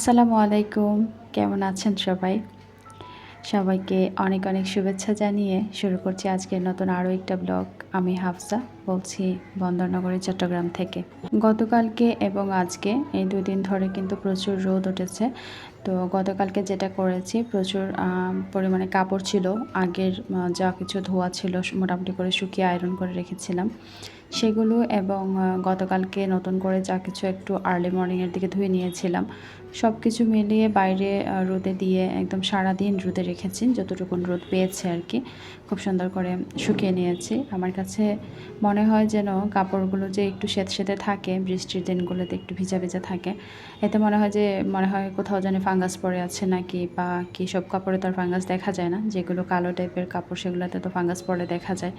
আসসালামু আলাইকুম। কেমন আছেন সবাই? সবাইকে অনেক অনেক শুভেচ্ছা জানিয়ে শুরু করছি আজকের নতুন আরও একটা ব্লগ। আমি হাফসা, বলছি বন্দরনগরী, চট্টগ্রাম থেকে। গতকালকে এবং আজকে এই দুই দিন ধরে কিন্তু প্রচুর রোদ উঠেছে। তো গতকালকে যেটা করেছি, প্রচুর পরিমাণে কাপড় ছিল। আগের যা কিছু ধোয়া ছিল, মোটামুটি করে শুকিয়ে আয়রন করে রেখেছিলাম। সেগুলো এবং গতকালকে নতুন করে যা কিছু একটু আর্লি মর্নিংয়ের দিকে ধুয়ে নিয়েছিলাম সব কিছু মিলিয়ে বাইরে রোদে দিয়ে একদম সারা দিন রোদে রেখেছি যতটুকুন রোদ পেয়েছে আর কি, খুব সুন্দর করে শুকিয়ে নিয়েছি। আমার কাছে মনে হয় যেন কাপড়গুলো যে একটু সেতে থাকে, বৃষ্টির দিনগুলোতে একটু ভিজা ভিজা থাকে, এতে মনে হয় যে, মনে হয় কোথাও যেন ফাঙ্গাস পড়ে আছে নাকি বা কি সব কাপড়ে তো আর ফাঙ্গাস দেখা যায় না, যেগুলো কালো টাইপের কাপড় সেগুলোতে তো ফাঙ্গাস পড়ে দেখা যায়।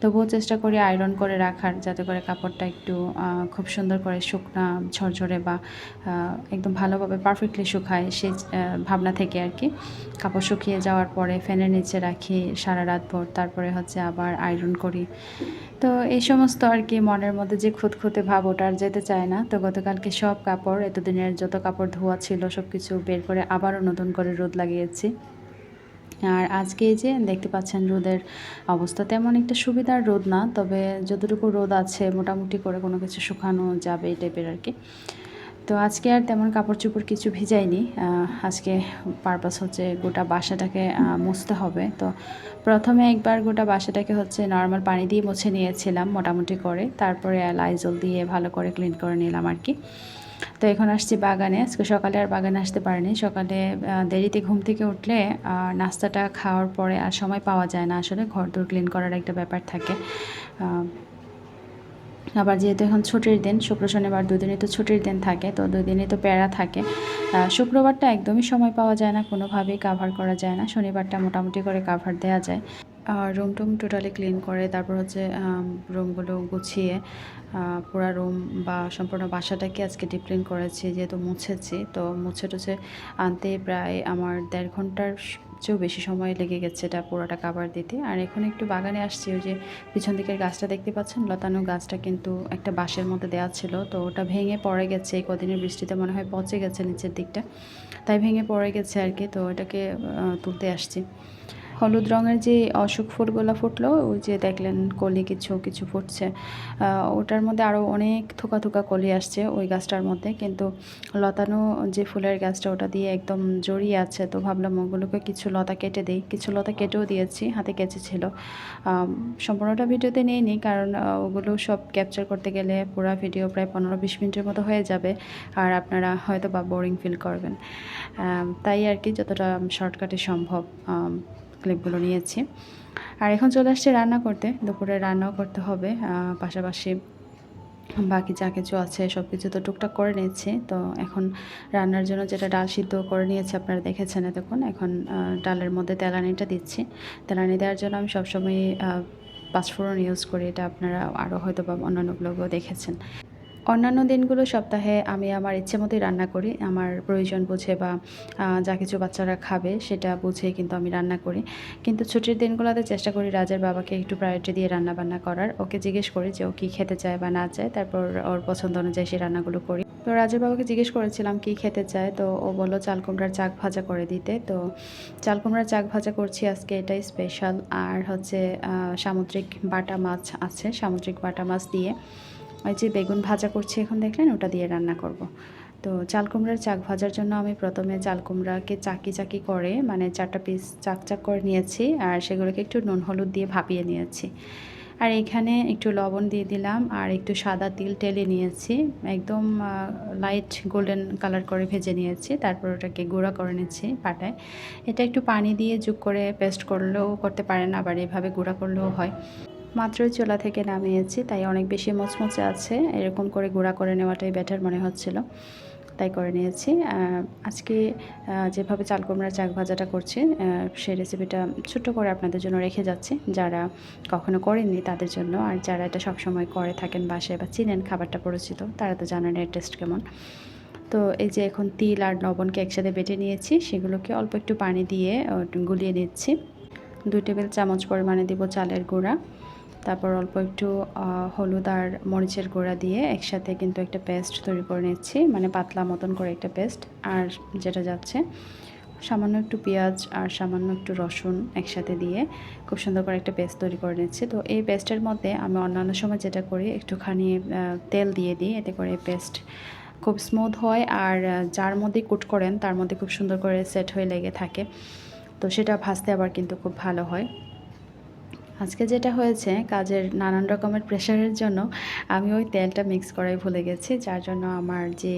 তবুও চেষ্টা করি আয়রন করে রাখার যাতে করে কাপড়টা একটু খুব সুন্দর করে শুকনা, ঝরঝরে বা একদম ভালোভাবে পারফেক্টলি শুকায় সেই ভাবনা থেকে আর কি। কাপড় শুকিয়ে যাওয়ার পরে ফ্যানের নিচে রাখি সারা রাত ভোর তারপরে হচ্ছে আবার আয়রন করি। তো এই সমস্ত আর কি মনের মধ্যে যে খুঁতখুঁতে ভাব, ওটা আর যেতে চায় না। তো গতকালকে সব কাপড়, এতদিনের যত কাপড় ধোয়া ছিল সব কিছু বের করে আবারও নতুন করে রোদ লাগিয়েছি। আর আজকে যে দেখতে পাচ্ছেন রোদের অবস্থা, তেমন একটা সুবিধার রোদ না, তবে যতটুকু রোদ আছে মোটামুটি করে কোনো কিছু শুকানো যাবে এই টাইপের আর কি। তো আজকে আর তেমন কাপড় চোপড় কিছু ভিজাইনি আজকে পারপাস হচ্ছে গোটা বাসাটাকে মুছতে হবে। তো প্রথমে একবার গোটা বাসাটাকে হচ্ছে নর্মাল পানি দিয়ে মুছে নিয়েছিলাম মোটামুটি করে, তারপরে লাইজল দিয়ে ভালো করে ক্লিন করে নিলাম আর কি। তো এখন আসছি বাগানে। আজকে সকালে আর বাগানে আসতে পারিনি। সকালে দেরিতে ঘুম থেকে উঠলে নাস্তাটা খাওয়ার পরে আর সময় পাওয়া যায় না আসলে। ঘর দোর ক্লিন করার একটা ব্যাপার থাকে। আবার যেহেতু এখন ছুটির দিন, শুক্র, শনিবার দুদিনই তো ছুটির দিন থাকে, তো দুই দিনই তো প্যারা থাকে। শুক্রবারটা একদমই সময় পাওয়া যায় না, কোনোভাবেই কাভার করা যায় না। শনিবারটা মোটামুটি করে কাভার দেওয়া যায়। রুম টুম টোটালি ক্লিন করে, তারপর হচ্ছে রুমগুলো গুছিয়ে পুরা রুম বা সম্পূর্ণ বাসাটাকে আজকে ডিপ ক্লিন করেছি, যেহেতু মুছেছি। তো মুছে টুছে আনতে প্রায় আমার দেড় ঘণ্টার চেয়েও বেশি সময় লেগে গেছে এটা পুরোটা কাভার দিতে। আর এখন একটু বাগানে আসছি, ওই যে পিছন দিকের গাছটা দেখতে পাচ্ছেন? লতানো গাছটা কিন্তু একটা বাঁশের মধ্যে দেওয়া ছিল, তো ওটা ভেঙে পড়ে গেছে। এই কদিনের বৃষ্টিতে মনে হয় পচে গেছে নিচের দিকটা, তাই ভেঙে পড়ে গেছে আর কি। তো এটাকে তুলতে আসছি। হলুদ রঙের যে অশোক ফুলগুলো ফুটলো ওই যে দেখলেন কলি কিছু কিছু ফুটছে। ওটার মধ্যে আরও অনেক থোকা থোকা কলি আসছে ওই গাছটার মধ্যে কিন্তু লতানো যে ফুলের গাছটা ওটা দিয়ে একদম জড়িয়ে আছে। তো ভাবলাম ওগুলোকে কিছু লতা কেটে দিই। কিছু লতা কেটেও দিয়েছি হাতে কেচেছিল। আম, সম্পূর্ণটা ভিডিওতে নিয়ে নিই কারণ ওগুলো সব ক্যাপচার করতে গেলে পুরো ভিডিও প্রায় পনেরো বিশ মিনিটের মতো হয়ে যাবে আর আপনারা হয়তো বা বোরিং ফিল করবেন তাই আর কি যতটা শর্টকাটে সম্ভব। ক্লিপগুলো নিয়েছি। আর এখন চলে আসছে রান্না করতে। দুপুরে রান্নাও করতে হবে পাশাপাশি বাকি যা কিছু আছে সব কিছু তো টুকটাক করে নিয়েছি। তো এখন রান্নার জন্য যেটা ডাল সিদ্ধ করে নিয়েছি, আপনারা দেখেছেন এতক্ষণ। এখন ডালের মধ্যে তেলানিটা দিচ্ছি। তেলানি দেওয়ার জন্য আমি সবসময় পাঁচফোড়ন ইউজ করি। এটা আপনারা আরও হয়তো বা অন্যান্য ব্লগেও দেখেছেন। অন্যান্য দিনগুলো সপ্তাহে আমি আমার ইচ্ছে মতোই রান্না করি। আমার প্রয়োজন বুঝে বা যা কিছু বাচ্চারা খাবে সেটা বুঝেই কিন্তু আমি রান্না করি। কিন্তু ছুটির দিনগুলোতে চেষ্টা করি রাজের বাবাকে একটু প্রায়োরিটি দিয়ে রান্না বান্না করার। ওকে জিজ্ঞেস করি যে ও কী খেতে চায় বা না চায়, তারপর ওর পছন্দ অনুযায়ী সেই রান্নাগুলো করি। তো রাজের বাবাকে জিজ্ঞেস করেছিলাম কী খেতে চায়, তো ও বলল চাল কুমড়ার চাক ভাজা করে দিতে। তো চাল কুমড়ার চাক ভাজা করছি আজকে, এটাই স্পেশাল আর হচ্ছে সামুদ্রিক বাটা মাছ আছে, সামুদ্রিক বাটা মাছ দিয়ে। ওই যে বেগুন ভাজা করছি এখন দেখলেন, ওটা দিয়ে রান্না করব। তো চাল কুমড়ার চাক ভাজার জন্য আমি প্রথমে চাল কুমড়াকে চাকি চাকি করে মানে চারটা পিস চাক চাক করে নিয়েছি, আর সেগুলোকে একটু নুন হলুদ দিয়ে ভাপিয়ে নিয়েছি। আর এখানে একটু লবণ দিয়ে দিলাম, আর একটু সাদা তিল টেলে নিয়েছি, একদম লাইট গোল্ডেন কালার করে ভেজে নিয়েছি, তারপর ওটাকে গুঁড়া করে নিয়েছি পাটায়। এটা একটু পানি দিয়ে যুগ করে পেস্ট করলেও করতে পারেন, আবার এভাবে গুঁড়া করলেও হয়। মাত্রই চোলা থেকে নামিয়েছি, তাই অনেক বেশি মচমচে আছে। এরকম করে গুঁড়া করে নেওয়াটাই বেটার মনে হচ্ছিল। তাই করে নিয়েছি। আজকে যেভাবে চাল কুমড়ার চাক ভাজাটা করছি সেই রেসিপিটা ছোট্ট করে আপনাদের জন্য রেখে যাচ্ছি। যারা কখনো করেননি তাদের জন্য, আর যারা এটা সবসময় করে থাকেন বাসায় বা চিনেন খাবারটা পরিচিত, তারা তো জানেন এর টেস্ট কেমন। তো এই যে এখন তিল আর লবণকে একসাথে বেটে নিয়েছি, সেগুলোকে অল্প একটু পানি দিয়ে গুলিয়ে নিচ্ছি। দুই টেবিল চামচ পরিমাণে দিব চালের গুঁড়া। তারপর অল্প একটু হলুদ আর মরিচের গুঁড়া দিয়ে একসাথে কিন্তু একটা পেস্ট তৈরি করে নিচ্ছি মানে পাতলা মতন করে একটা পেস্ট, আর যেটা যাচ্ছে। সামান্য একটু পেঁয়াজ আর সামান্য একটু রসুন একসাথে দিয়ে খুব সুন্দর করে একটা পেস্ট তৈরি করে নিচ্ছি। তো এই পেস্টের মধ্যে আমি অন্যান্য সময় যেটা করি, একটুখানি তেল দিয়ে দিই, এতে করে পেস্ট খুব স্মুথ হয়, আর যার মধ্যে কুট করেন, তার মধ্যে খুব সুন্দর করে সেট হয়ে লেগে থাকে। তো সেটা ভাজতে আবার কিন্তু খুব ভালো হয়। আজকে যেটা হয়েছে, কাজের নানান রকমের প্রেশারের জন্য আমি ওই তেলটা মিক্স করাই ভুলে গেছি। যার জন্য আমার যে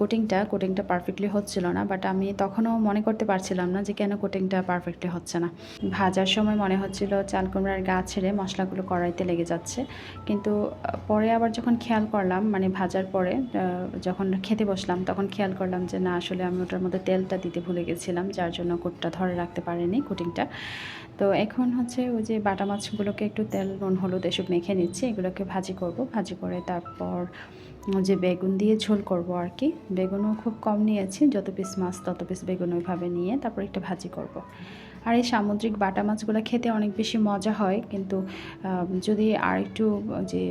কোটিংটা কোটিংটা পারফেক্টলি হচ্ছিল না। বাট আমি তখনও মনে করতে পারছিলাম না যে কেন কোটিংটা পারফেক্টলি হচ্ছে না। ভাজার সময় মনে হচ্ছিল চাল কুমড়ার গা ছেড়ে মশলাগুলো কড়াইতে লেগে যাচ্ছে। কিন্তু পরে আবার যখন খেয়াল করলাম মানে ভাজার পরে যখন খেতে বসলাম, তখন খেয়াল করলাম যে না, আসলে আমি ওটার মধ্যে তেলটা দিতে ভুলে গেছিলাম। যার জন্য কোটটা ধরে রাখতে পারিনি কোটিংটা তো এখন হচ্ছে ওই যে বাটা মাছগুলোকে একটু তেল, নুন, হলুদ এসব মেখে নিচ্ছি, এগুলোকে ভাজি করব। ভাজি করে তারপর যে বেগুন দিয়ে ঝোল করব আর কি। বেগুনও খুব কম নিয়েছি, যত পিস মাছ তত পিস বেগুন ওইভাবে নিয়ে তারপর একটা ভাজি করব। আর এই সামুদ্রিক বাটা মাছগুলো খেতে অনেক বেশি মজা হয়, কিন্তু যদি আর একটু যে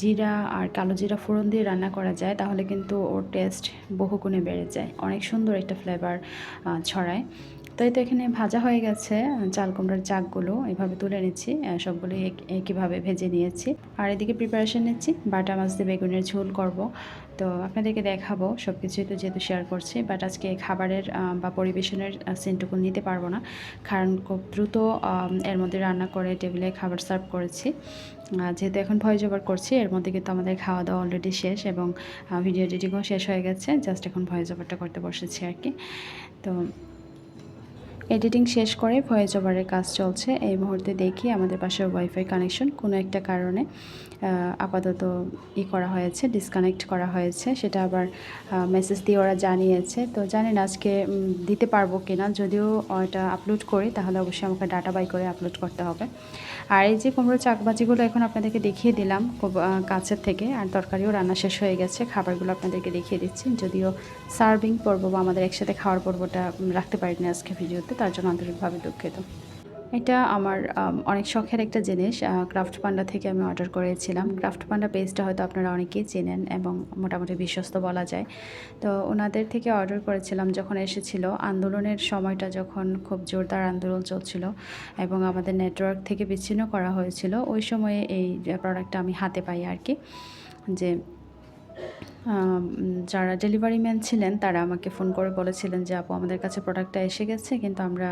জিরা আর কালো জিরা ফোড়ন দিয়ে রান্না করা যায়, তাহলে কিন্তু ওর টেস্ট বহুগুণে বেড়ে যায়। অনেক সুন্দর একটা ফ্লেভার ছড়ায়। তো এই তো এখানে ভাজা হয়ে গেছে, চাল কুমড়ার চাকগুলো এভাবে তুলে নিচ্ছি সবগুলো এক- একইভাবে ভেজে নিয়েছি। আর এদিকে প্রিপারেশন নিচ্ছি, বাটা মাছ দিয়ে বেগুনের ঝোল করব। তো আপনাদেরকে দেখাবো সব কিছুই তো যেহেতু শেয়ার করছি বাট আজকে খাবারের বা পরিবেশনের সিনটুকু নিতে পারব না। কারণ খুব দ্রুত এর মধ্যে রান্না করে টেবিলে খাবার সার্ভ করেছি। যেহেতু এখন ভয় ওভার করছি, এর মধ্যে কিন্তু আমাদের খাওয়া দাওয়া অলরেডি শেষ এবং ভিডিও এডিটিংও শেষ হয়ে গেছে জাস্ট এখন ভয় ওভারটা করতে বসেছি আর কি। তো এডিটিং শেষ করে ভয়েস ওভারের কাজ চলছে। এই মুহূর্তে দেখি আমাদের পাশে ওয়াইফাই কানেকশন কোনো একটা কারণে আপাতত ই করা হয়েছে ডিসকানেক্ট করা হয়েছে। সেটা আবার মেসেজ দিয়ে ওরা জানিয়েছে। তো জানি না আজকে দিতে পারব কিনা। যদিও ওটা আপলোড করি, তাহলে অবশ্যই আমাকে ডাটা বাই করে আপলোড করতে হবে। আর এই যে কুমড়ো চাকবাজিগুলো এখন আপনাদেরকে দেখিয়ে দিলাম কাছের থেকে। আর তরকারিও রান্না শেষ হয়ে গেছে। খাবারগুলো আপনাদেরকে দেখিয়ে দিচ্ছি। যদিও সার্ভিং পর্ব বা আমাদের একসাথে খাওয়ার পর্বটা রাখতে পারিনি আজকে ভিডিওতে তার জন্য আন্তরিকভাবে দুঃখিত। এটা আমার অনেক শখের একটা জিনিস ক্রাফট পান্ডা থেকে আমি অর্ডার করেছিলাম। ক্রাফট পান্ডা পেজটা হয়তো আপনারা অনেকেই চেনেন এবং মোটামুটি বিশ্বস্ত বলা যায়। তো ওনাদের থেকে অর্ডার করেছিলাম যখন এসেছিল। আন্দোলনের সময়টা যখন খুব জোরদার আন্দোলন চলছিল এবং আমাদের নেটওয়ার্ক থেকে বিচ্ছিন্ন করা হয়েছিল, ওই সময়ে এই প্রোডাক্টটা আমি হাতে পাই আর কি। যে যারা ডেলিভারি ম্যান ছিলেন, তারা আমাকে ফোন করে বলেছিলেন যে, আপু, আমাদের কাছে প্রোডাক্টটা এসে গেছে, কিন্তু আমরা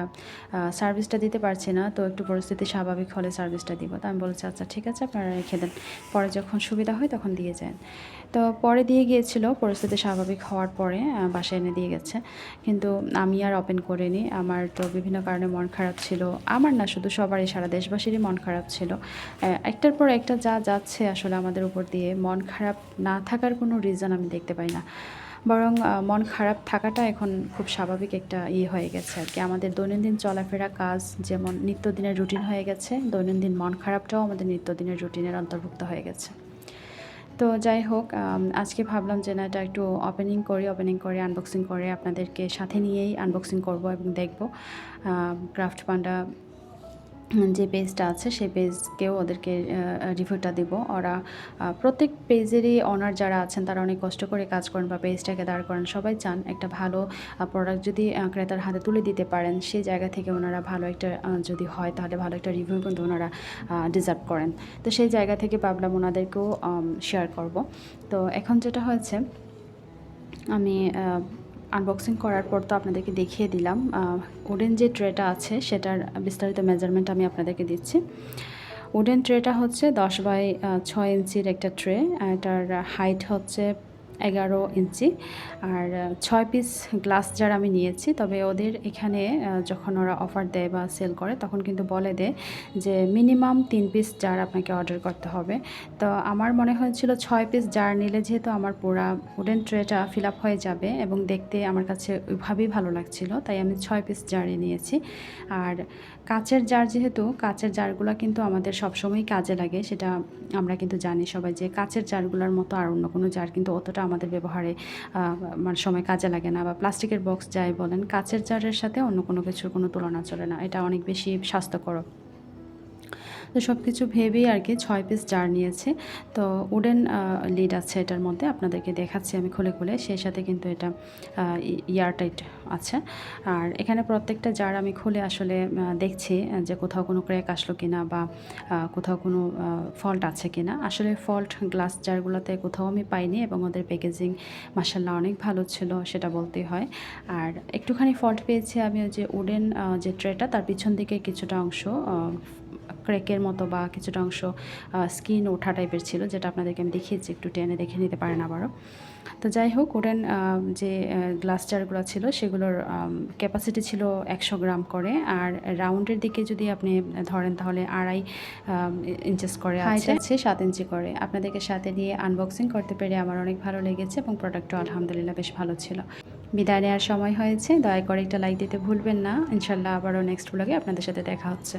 সার্ভিসটা দিতে পারছি না, তো একটু পরিস্থিতি স্বাভাবিক হলে সার্ভিসটা দিব। তো আমি বলেছি আচ্ছা ঠিক আছে, আপনারা রেখে দেন। পরে যখন সুবিধা হয়, তখন দিয়ে যান। তো পরে দিয়ে গিয়েছিল, পরিস্থিতি স্বাভাবিক হওয়ার পরে বাসায় এনে দিয়ে গেছে। কিন্তু আমি আর ওপেন করিনি। আমার তো বিভিন্ন কারণে মন খারাপ ছিল। আমার না, শুধু সবারই, সারা দেশবাসীরই মন খারাপ ছিল। একটার পর একটা যা যাচ্ছে আসলে আমাদের উপর দিয়ে, মন খারাপ না থাকার কোনো রিজন আমি দেখতে পাই না। বরং মন খারাপ থাকাটা এখন খুব স্বাভাবিক একটা ইয়ে হয়ে গেছে আর কি। আমাদের দৈনন্দিন চলাফেরা কাজ যেমন নিত্যদিনের রুটিন হয়ে গেছে, দৈনন্দিন মন খারাপটাও আমাদের নিত্যদিনের রুটিনের অন্তর্ভুক্ত হয়ে গেছে। তো যাই হোক আজকে ভাবলাম যে না, এটা একটু ওপেনিং করি ওপেনিং করে আনবক্সিং করে আপনাদেরকে সাথে নিয়েই আনবক্সিং করব এবং দেখব। ক্রাফট পান্ডা যে পেজটা আছে সেই পেজকেও ওদেরকে রিভিউটা দিব। ওরা প্রত্যেক পেজেরই অনার যারা আছেন, তারা অনেক কষ্ট করে কাজ করেন বা পেজটাকে দাঁড় করেন। সবাই চান একটা ভালো প্রোডাক্ট যদি ক্রেতার হাতে তুলে দিতে পারেন সেই জায়গা থেকে ওনারা ভালো একটা যদি হয়, তাহলে ভালো একটা রিভিউ কিন্তু ওনারা ডিজার্ভ করেন। তো সেই জায়গা থেকে ভাবলাম ওনাদেরকেও শেয়ার করব। তো এখন যেটা হয়েছে, আমি আনবক্সিং করার পর তো আপনাদেরকে দেখিয়ে দিলাম উডেন যে ট্রেটা আছে সেটার বিস্তারিত মেজারমেন্ট আমি আপনাদেরকে দিচ্ছি। উডেন ট্রেটা হচ্ছে দশ বাই ছয় ইঞ্চির একটা ট্রে এটার হাইট হচ্ছে এগারো ইঞ্চি। আর ছয় পিস গ্লাস জার আমি নিয়েছি, তবে ওদের এখানে যখন ওরা অফার দেয় বা সেল করে, তখন কিন্তু বলে দেয় যে মিনিমাম তিন পিস জার আপনাকে অর্ডার করতে হবে। তো আমার মনে হয়েছিল ছয় পিস জার নিলে যেহেতু আমার পুরা উডেন ট্রেটা ফিল আপ হয়ে যাবে এবং দেখতে আমার কাছে ওইভাবেই ভালো লাগছিল, তাই আমি ছয় পিস জারই নিয়েছি। আর কাচের জার যেহেতু, কাচের জারগুলো কিন্তু আমাদের সবসময় কাজে লাগে, সেটা আমরা কিন্তু জানি সবাই যে কাচের জারগুলোর মতো আর অন্য কোনো জার কিন্তু অতটা আমাদের ব্যবহারে মানে সময় কাজে লাগে না বা প্লাস্টিকের বক্স যাই বলেন, কাচের জারের সাথে অন্য কোনো কিছুর কোনো তুলনা চলে না। এটা অনেক বেশি স্বাস্থ্যকর তো সব কিছু ভেবেই আর কি ছয় পিস জার নিয়েছে। তো উডেন লিড আছে এটার মধ্যে আপনাদেরকে দেখাচ্ছি আমি খুলে খুলে। সেই সাথে কিন্তু এটা ইয়ারটাইট আছে। আর এখানে প্রত্যেকটা জার আমি খুলে আসলে দেখছি যে কোথাও কোনো ক্র্যাক আসলো কিনা বা কোথাও কোনো ফল্ট আছে কিনা। আসলে ফল্ট গ্লাস জারগুলোতে কোথাও আমি পাইনি এবং ওদের প্যাকেজিং মাসাল্লাহ অনেক ভালো ছিল, সেটা বলতেই হয়। আর একটুখানি ফল্ট পেয়েছি আমি ওই যে উডেন যে ট্রেটা তার পিছন দিকে কিছুটা অংশ ক্র্যাকের মতো বা কিছুটা অংশ স্কিন ওঠা টাইপের ছিল যেটা আপনাদেরকে আমি দেখিয়েছি একটু টেনে দেখে নিতে পারেন আবারও। তো যাই হোক ওডেন যে গ্লাস জারগুলো ছিল সেগুলোর ক্যাপাসিটি ছিল একশো গ্রাম করে আর রাউন্ডের দিকে যদি আপনি ধরেন তাহলে আড়াই ইঞ্চেস করে আছে। সাত ইঞ্চি করে। আপনাদেরকে সাথে নিয়ে আনবক্সিং করতে পেরে আমার অনেক ভালো লেগেছে এবং প্রোডাক্টও আলহামদুলিল্লাহ বেশ ভালো ছিল। বিদায় নেওয়ার সময় হয়েছে দয়া করে একটা লাইক দিতে ভুলবেন না। ইনশাল্লাহ আবারও নেক্সট ব্লগে আপনাদের সাথে দেখা হচ্ছে।